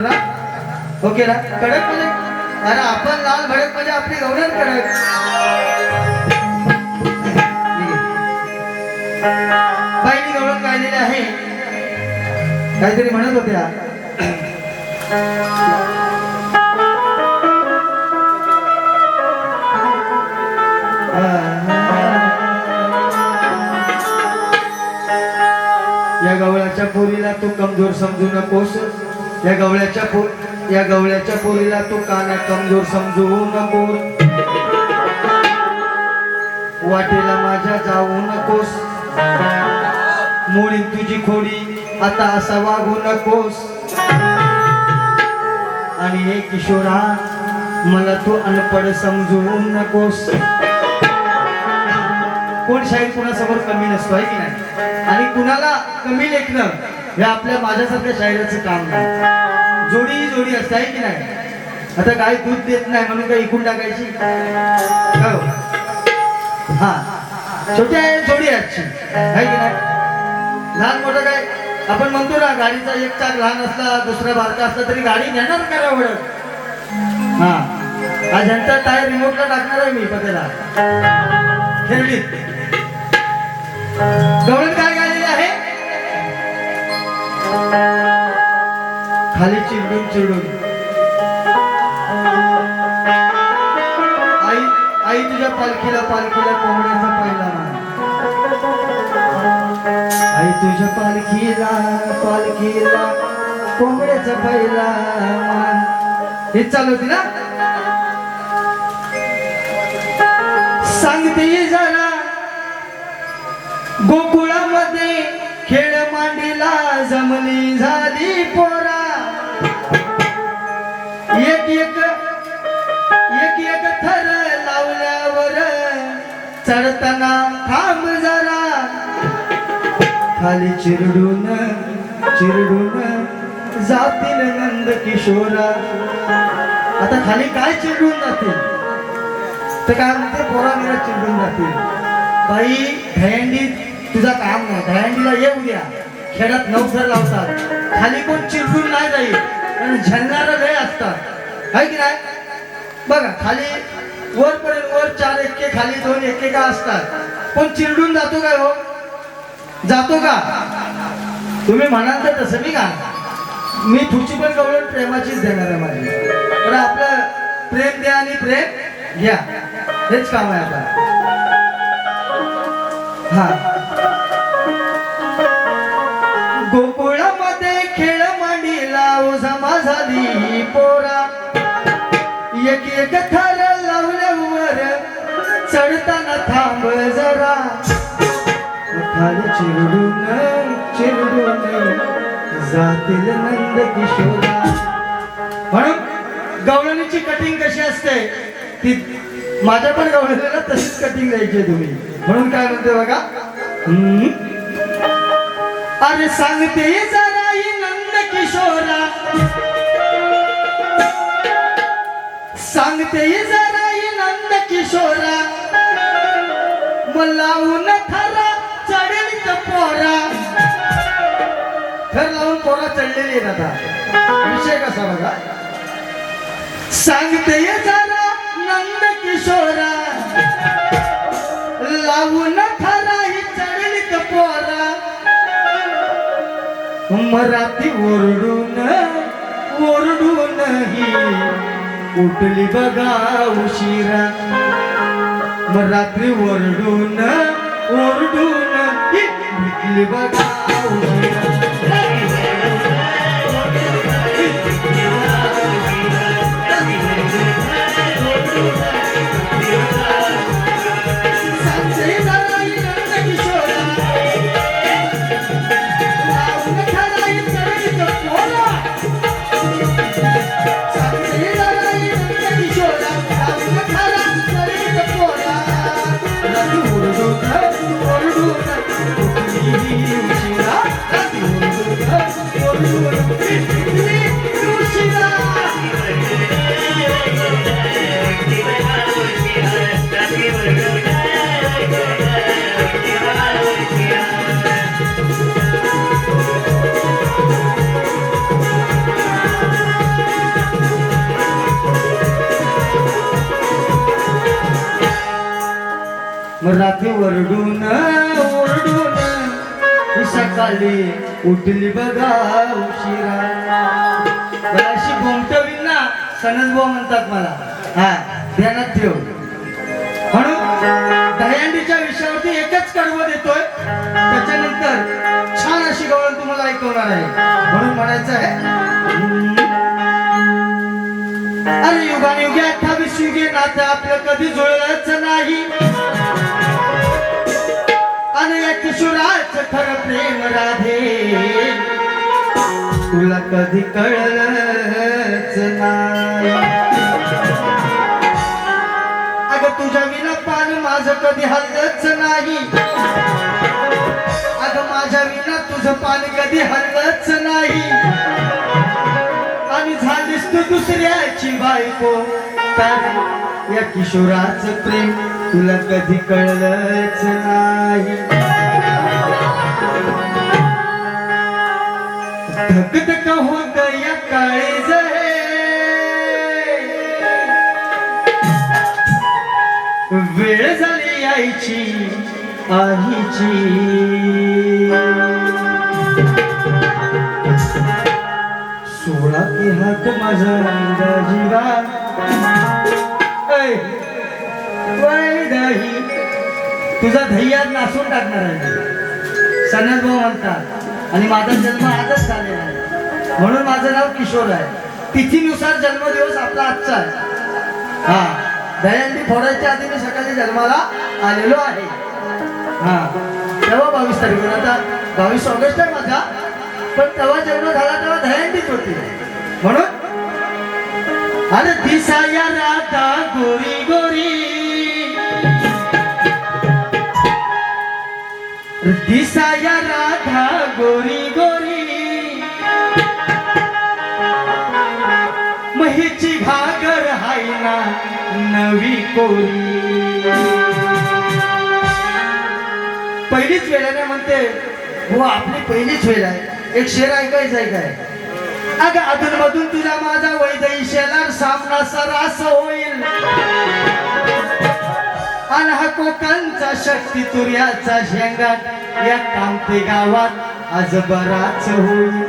Okay ना? कडक म्हणजे? अरे आपण लाल भडक म्हणजे आपली गवळण कडक. पहिली गवळण गायलेली आहे. काहीतरी म्हणत होत्या. या गवळ्याच्या पोरीला तू कमजोर समजू नकोस. या गवळ्याच्या पो या गवळ्याच्या पोरीला तू काना कमजोर समजू नकोस. वाटेला माझ्या जाऊ नकोस. मोडी तुझी खोडी आता असा वागू नकोस. आणि हे किशोरा मला तू अनपड समजू नकोस. कोण शाहीर कुणासमोर कमी नसतो आहे की नाही? आणि कुणाला कमी लेखणं? हे आपल्या माझ्यासारख्या शायराचं काम नाही. जोडी ही जोडी असते आहे की नाही? आता गाय दूध देत नाही म्हणून काय इकून टाकायची? हो? हा. छोट्या जोडी आजची. आहे की नाही? लहान मोठं काय? आपण म्हणतो ना गाडीचा एक चाक लहान असला दुसरा बारका असला तरी गाडी नेणार करा आवडत हा. आज ह्यांचा टायर रिमोटला टाकणार आहे मी पत्याला खेळलीत गवळण काय? खाली चिरडून चिरडून आई आई तुझ्या पालखीला पालखीला कोंबड्याचा पहिला आई तुझ्या पालखीला पालखीला कोंबड्याचा पहिला मान. हेच चालू होती ना? सांगते जरा गोकुळामध्ये खेळ मांडीला जमली झाली पोरा. एक एक एक एक थर लावल्यावर चढताना थांब जरा. खाली चिरडून चिरडून जातील नंद किशोरा. आता खाली काय चिरडून जातील? तर काय म्हणते? पोरा मेरा चिरडून जातील. बाई भेंडीत तुझा काम नाही. दहंडीला ये उद्या खेळात नवसर लावतात. खाली कोण चिरडून नाही जाईल. कारण झेलणारा लय असतात. आहे की नाही? बघा खाली वर पर्यंत वर चार एक्के खाली दोन एक्के का असतात? कोण चिरडून जातो काय हो? जातो का? तुम्ही म्हणाल तर तसं मी का मी तुझी पण गवळण प्रेमाचीच देणार आहे माझी. तर आपलं प्रेम द्या आणि प्रेम घ्या. हेच काम आहे आपलं. हा. एक थर लावल्यावर चढताना थांब जरा. खाली चिरडून चिरडून जातील नंद किशोरा. म्हणून गवळणीची कटिंग कशी असते ती माझ्या पण गवळणीला तशीच कटिंग द्यायची तुम्ही. म्हणून काय म्हणते बघा? अरे सांगते सांगते जरा नंद किशोरा. लावून थरा चढेल पोरा. थर लावून पोरा चढलेली आहे ना आता. विषय कसा बघा? सांगते जरा नंद किशोरा. लावून थरा ही चढेल पोरा. मराठी ओरडून ओरडूनही उठली बघा उशिरा. मग रात्री ओरडून ओरडून ही उठली बघा उशिरा. वरडून ओरडून ओरडून. सकाळी उठली बघा उशिरा. मला अशी घोमटवीन ना सनद भाऊ म्हणतात मला. हा ध्यानात ठेव. म्हणून दह्यांडीच्या विषयावरती एकच कडवं देतोय. त्याच्यानंतर छान अशी गवळण तुम्हाला ऐकवणार आहे. म्हणून म्हणायचं आहे अरे युगान युगे अठ्ठावीस युगे नातं आपलं कधी जुळलंच नाही. आणि या किशोराच खरं प्रेम राधे. तुला कधी कळलंच नाही. अगं तुझ्या विना पान माझं कधी हल्लच नाही. अगं माझ्या विना तुझं पान कधी हल्लच नाही. आणि झालीस तू दुसऱ्याची बायको. तर या किशोराच प्रेम तुला कधी कळलंच नाही. धक धक होत या काळीज वेळ झाली यायची आईची. सोळा की हात माझा जीवा. ऐ, तुझा धैयात नासून टाकणार आहे. सनद भाऊ म्हणतात आणि माझा जन्म आजच झालेला आहे. म्हणून माझं नाव किशोर आहे. तिथीनुसार जन्मदिवस आपला आजचा आहे. हा. दयांडी फोडायच्या आधी मी सकाळी जन्माला आलेलो आहे. हा. तेव्हा बावीस तारखेला आता बावीस ऑगस्ट आहे माझा. पण तेव्हा जन्म झाला तेव्हा दयांडीच होती. म्हणून अरे दिसाया राधा गोरी गोरी। दिसाया राधा गोरी गोरी। महिची घागर हाय ना नवी कोरी। पहिलीच वेळ आहे म्हणते हो आपली पहिलीच वेळ आहे. एक शेर ऐकायचं आहे काय? अगं अधून मधून तुझा माझा वैदई शेलार सामना सरास होईल. आणि हा कोकणचा शक्ती तुर्याचा शेंगाट या कामते गावात आज बराच होईल.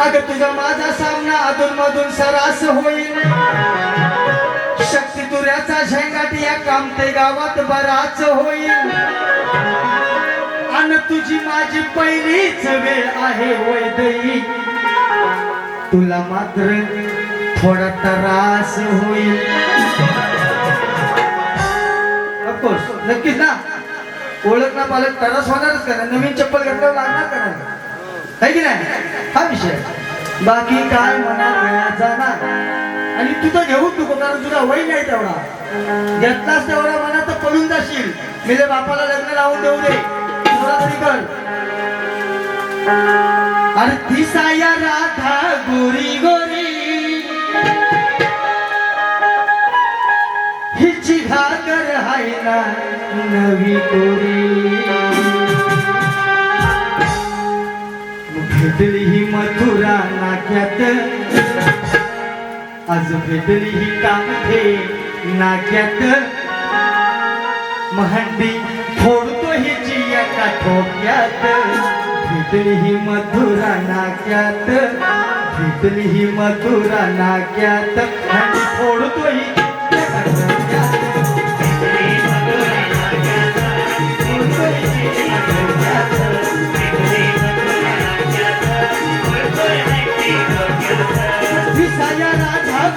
अगं तुझा माझा सामना अधून मधून सरास होईल. शक्ती तुर्याचा शेंगाट या कामते गावात बराच होईल. अन तुझी माझी पहिलीच वेळ आहे वैदई तुला मात्र थोडा त्रास होईल. अफकोर्स नक्कीच ना. ओळख ना पालक त्रास होणारच का नवीन चप्पल घातल्यावर लागणार का आहे की नाही? हा विषय. बाकी काय म्हणा जाणार. आणि तू तर घेऊच नको कारण तुझा वय नाही तेवढा. घेतलास तेवढा म्हणा तर पडून जाशील. मी बापाला लग्न लावून देऊ दे. सादरीकरण तरी कर अरे दिसाया राधा गोरी गोरी. हिची घागर हाय ना नवी गोरी. भेटली ही मथुरा नाक्यात. आज भेटली ही कामठे नाक्यात. महंडी फोडतो हिची ठोक्यात भेटली ही मथुरा नाक्यात. भेटली ही मथुरा नाक्यात. आणि फोडतोही राधा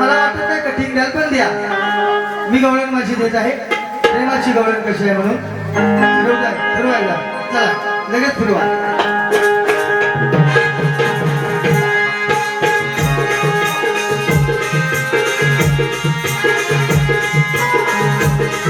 मला वाटत नाही कठीण द्याल पण द्या. मी गवळण माझी देत आहे. प्रेमाची गवळण कशी आहे म्हणून? फिरवायला चला लगेच फिरवा. you.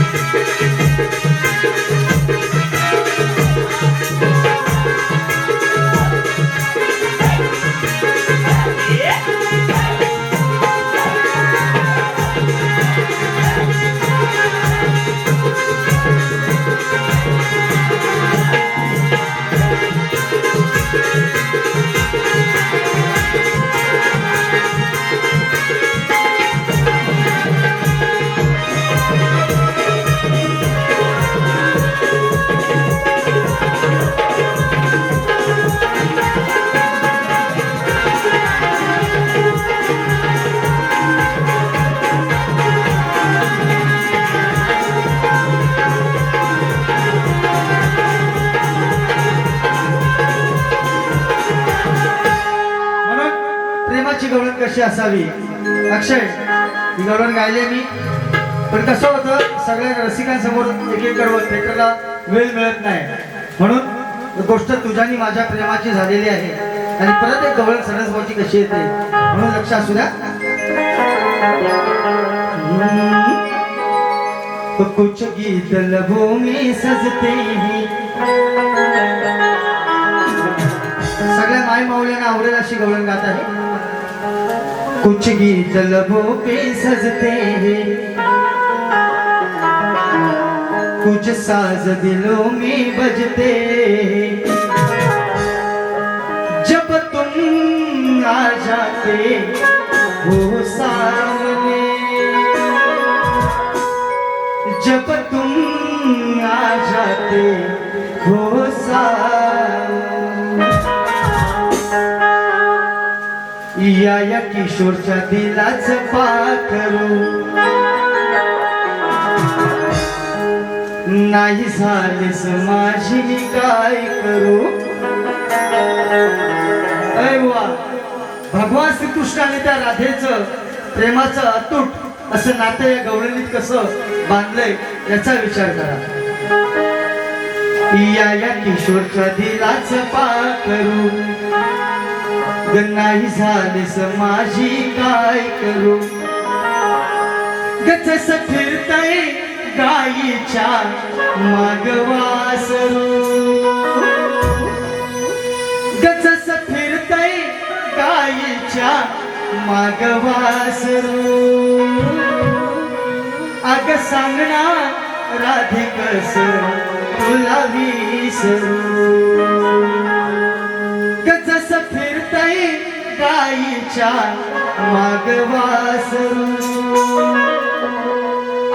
कशी असावी. अक्षय ही गवळण गायले मी. पण कसं होतं सगळ्या रसिकांसमोर एक एक कडवं थिएटरला वेळ मिळत नाही. म्हणून गोष्ट तुझ्यानी माझ्या प्रेमाची झालेली आहे. आणि परत एक गवळण सरसभाऊची कशी येते म्हणून लक्ष असू द्या. तो कुछ गीत लबों में सजते सगळ्या माय माऊल्यांना आवडेल अशी गवळण गात आहे. कुछ गीत लबों पे सजते हैं। कुछ साज दिलों में बजते हैं। जब तुम आ जाते हो सामने जब तुम आ जाते हो सामने या या किशोरच्या दिलाच पाखरू. नाही झालीस माझी मी काय करू? अरे वा भगवान श्रीकृष्णाने त्या राधेचं प्रेमाचं अतूट असं नातं या गवळणीत कसं बांधलंय याचा विचार करा. या या किशोरच्या दिलाच पाखरू. ग नाही झालीस माझी काय करू? गचस फिरतय गाईच्या मागवासरू गचस फिरतय गाईच्या मागवासरू अग सांगणार राधिकस तुला विसरू. गाईच्या मागवासरू.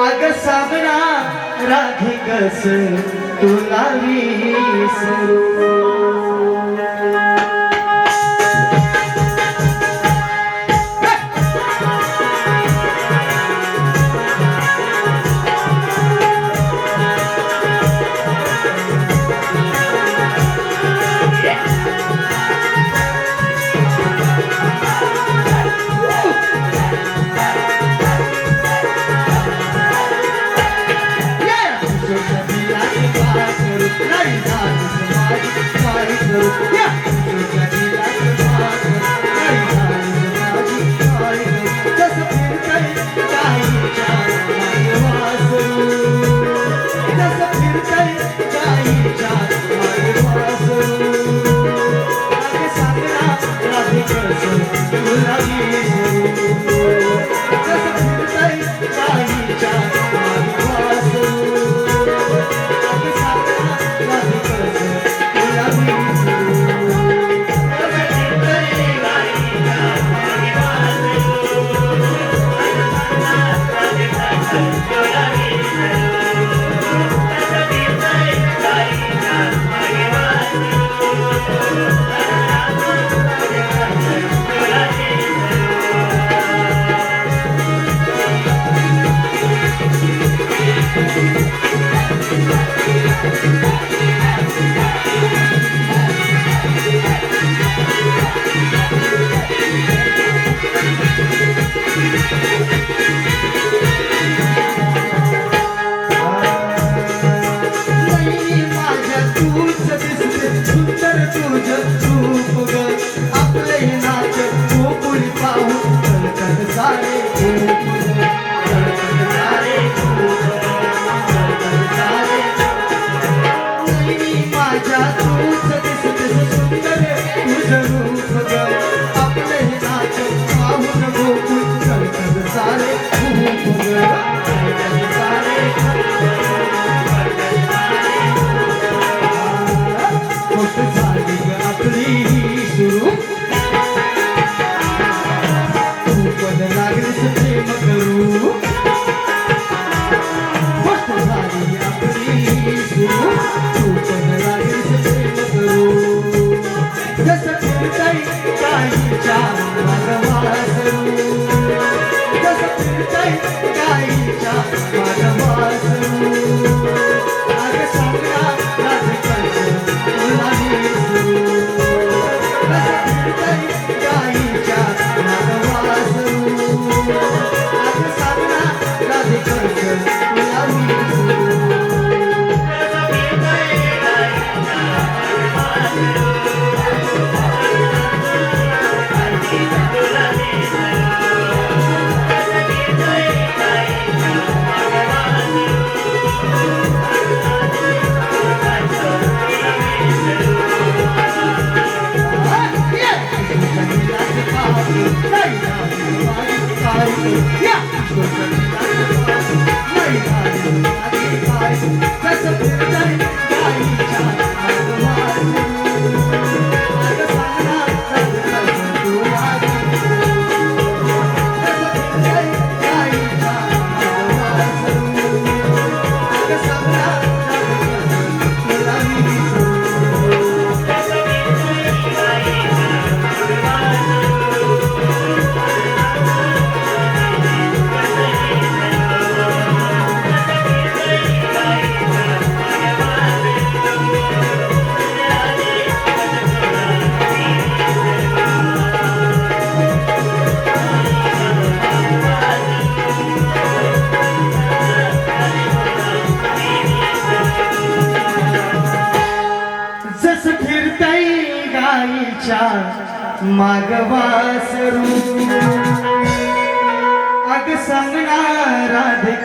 अग साबणा राधिकस तुला विसरू.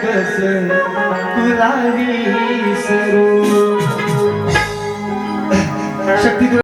कस राधिकस तुला विसरू